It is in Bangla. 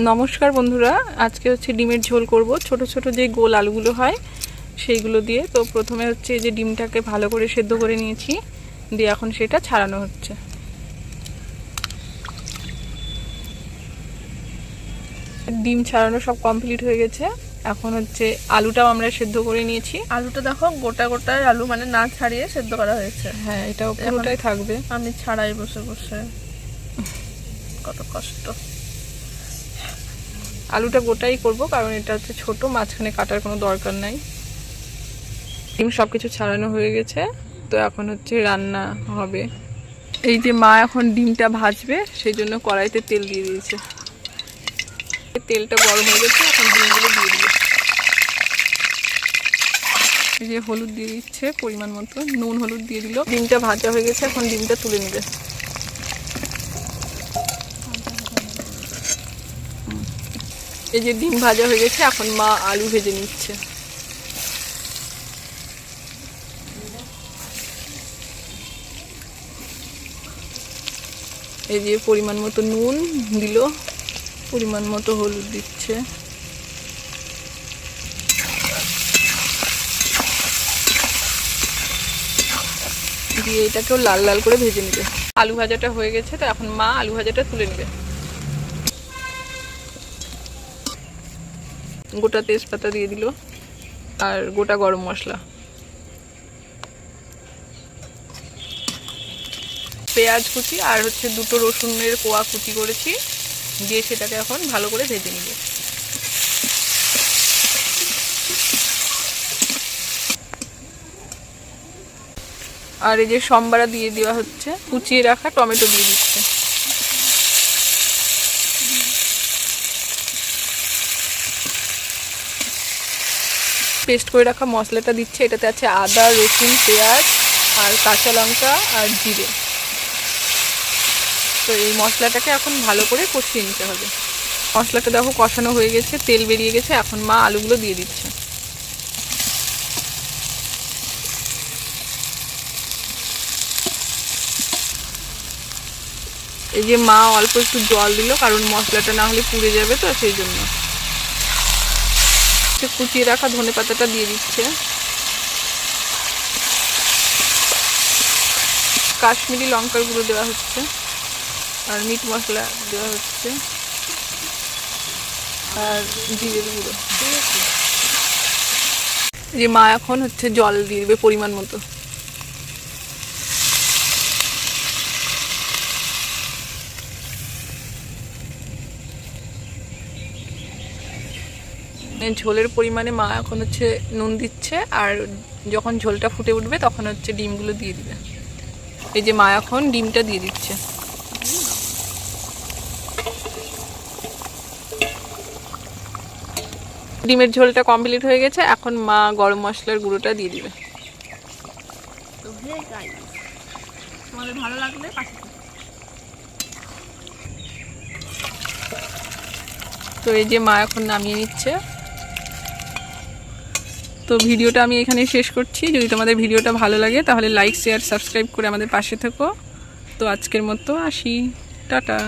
নমস্কার বন্ধুরা আজকে হচ্ছে ডিমের ঝোল করব। ছোট ছোট যে গোল আলুগুলো হয় সেইগুলো দিয়ে তো প্রথমে হচ্ছে এই যে ডিমটাকে ভালো করে সেদ্ধ করে নিয়েছি দিয়ে এখন সেটা ছাড়ানো হচ্ছে। ডিম ছাড়ানো সব কমপ্লিট হয়ে গেছে। এখন হচ্ছে আলুটাও আমরা সেদ্ধ করে নিয়েছি। আলুটা দেখো গোটা গোটা আলু মানে না ছাড়িয়ে সেদ্ধ করা হয়েছে। হ্যাঁ এটাও পুরোটাই থাকবে। আমি ছাড়াই বসে বসে। কত কষ্ট। আলুটা গোটাই করব, কারণ এটা হচ্ছে ছোট, মাঝখানে কাটার কোনো দরকার নাই। ডিম সব কিছু ছাড়ানো হয়ে গেছে, তো এখন হচ্ছে রান্না হবে। এই যে মা এখন ডিমটা ভাজবে সেই জন্য কড়াইতে তেল দিয়ে দিয়েছে। তেলটা গরম হয়ে গেছে, এখন ডিমগুলো দিয়ে দিবে। এই যে হলুদ দিয়ে দিচ্ছে, পরিমাণ মতো, নুন হলুদ দিয়ে দিল। ডিমটা ভাজা হয়ে গেছে, এখন ডিমটা তুলে নেবে। এই যে ডিম ভাজা হয়ে গেছে, এখন মা আলু ভেজে নিচ্ছে। এই যে পরিমাণ মতো নুন দিল, পরিমাণ মতো হলুদ দিচ্ছে। দিয়ে এটাকেও লাল লাল করে ভেজে নেবে। আলু ভাজাটা হয়ে গেছে, তো এখন মা আলু ভাজাটা তুলে নেবে। গোটা তেজপাতা দিয়ে দিল আর গোটা গরম মশলা। পেঁয়াজ কুচি আর হচ্ছে দুটো রসুনের কোয়া কুচি করেছি, দিয়ে সেটাকে এখন ভালো করে ভেজে নিব। আর এই যে সম্বারা দিয়ে দেওয়া হচ্ছে, কুচিয়ে রাখা টমেটো দিয়ে দিচ্ছে। পেস্ট করে রাখা মশলাটা দিচ্ছে। এটাতে আছে আদা, রসুন, পেঁয়াজ আর কাঁচা লঙ্কা আর জিরে। তো এই মশলাটাকে এখন ভালো করে কষিয়ে নিতে হবে। মশলাটা দেখো কষানো হয়ে গেছে, তেল বেরিয়ে গেছে, এখন মা আলুগুলো দিয়ে দিচ্ছে। এই যে মা অল্প একটু জল দিল, কারণ মশলাটা না হলে পুড়ে যাবে তো সেই জন্য। হচ্ছে কুচিয়ে রাখা ধনে পাতাটা দিয়ে দিচ্ছে। কাশ্মীরি লঙ্কার গুঁড়ো দেওয়া হচ্ছে আর মিট মশলা দেওয়া হচ্ছে আর জিরের গুঁড়ো। যে মা এখন হচ্ছে জল দিয়ে দেবে পরিমাণ মতো। ঝোলের পরিমাণে মা এখন হচ্ছে নুন দিচ্ছে আর যখন ঝোলটা ফুটে উঠবে তখন হচ্ছে ডিমগুলো দিয়ে দিবে। এই যে মা এখন ডিমটা দিয়ে দিচ্ছে। ডিমের ঝোলটা কমপ্লিট হয়ে গেছে এখন মা গরম মশলার গুঁড়োটা দিয়ে দিবে। তো তোমাদের ভালো লাগলে তো এই যে মা এখন নামিয়ে নিচ্ছে। তো ভিডিওটা আমি এখানে শেষ করছি। যদি তোমাদের ভিডিওটা ভালো লাগে, তাহলে লাইক শেয়ার সাবস্ক্রাইব করে আমাদের পাশে থেকো। তো আজকের মতো আসি। টাটা।